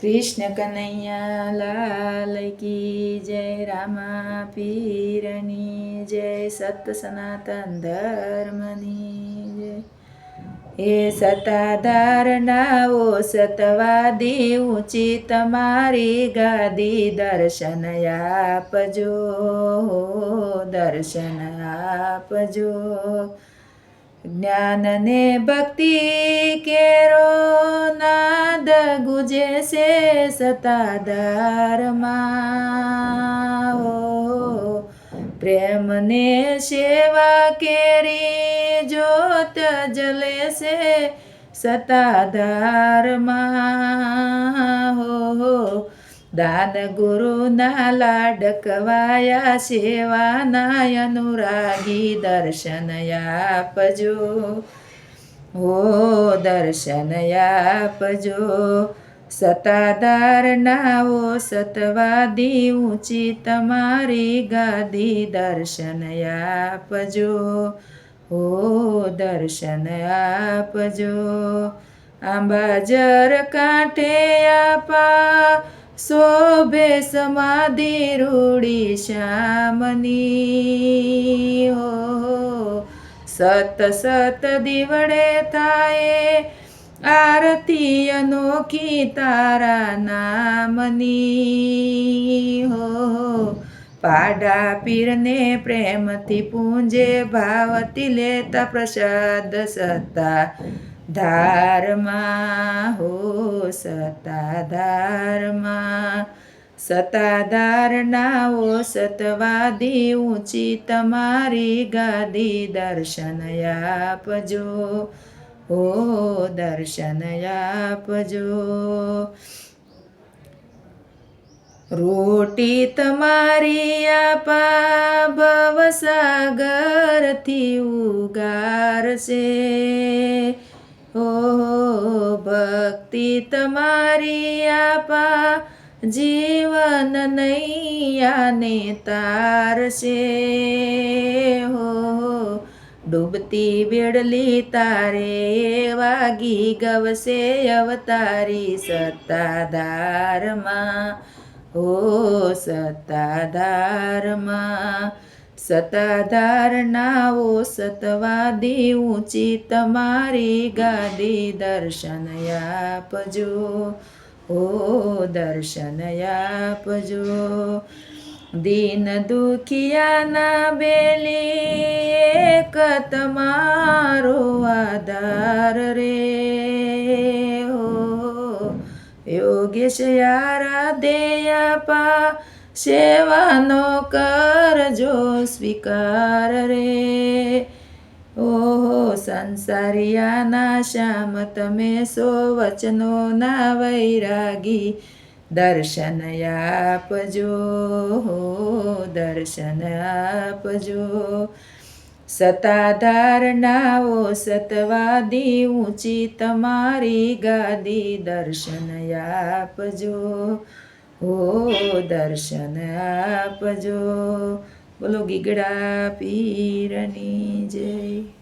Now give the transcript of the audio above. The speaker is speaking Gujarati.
કૃષ્ણ કનૈયા લાલ કી જય, રામા પીરની જય, સત સનાતન ધર્મની જય. હે સતાધાર નાવો સતવાદી ઊંચી તમારી ગાદી, દર્શન આપજો દર્શન આપજો. જ્ઞાન ને ભક્તિ નાદ ગુજે છે સતાધારમાં ઓ, પ્રેમને સેવા કેરી જોત જલે છે સતાધારમાં. હો દાન ગુરુના લાડકવાયા સેવાના અનુરાગી દર્શન આપજો. હો દર્શન આપજો. સતાધાર નાવો સતવાદી ઊંચી તમારી ગાદી દર્શન આપજો. હો, દર્શન આપજો. આંબાજર કાંઠે આપા, શોભે સમાધિ રૂડી શ્યામની. હો, સત સત દીવડે થાય આરતી અનોખી તારા નામની. હો પાડા પીરને પ્રેમથી પૂંજે ભાવતી લેતા પ્રસાદ સતા ધારમાં. હો સતાધારમાં સતાધાર નાવો સતવાદી ઊંચી તમારી ગાદી દર્શન આપજો. હો દર્શન આપજો રોટી તમારી આપા ભવસાગરથી ઉગારશે. ઓ ભક્તિ તમારી આપા જીવન નૈયાને તારશે. હો ડૂબતી બેડલી તારે વાગી ગવશે અવતારી સત્તાધારમાં. હો સત્તાધારમાં. સતાધાર નાવો સતવાદી ઊંચી તમારી ગાદી દર્શન આપજો. હો દર્શન આપજો. દીન દુખિયાના બેલી એક તમારો આધાર રે હો. યોગેશ યારા દેયાપા સેવાનો કરજો સ્વીકાર રે. ઓહો, સંસારિયાના શ્યામ તમે સો વચનો ના વૈરાગી દર્શન આપજો, હો, દર્શન આપજો. સતાધાર નાવો સતવાદી ઊંચી તમારી ગાદી દર્શન આપજો. હો, દર્શન આપજો. બોલો ગીગડા પીરની જય.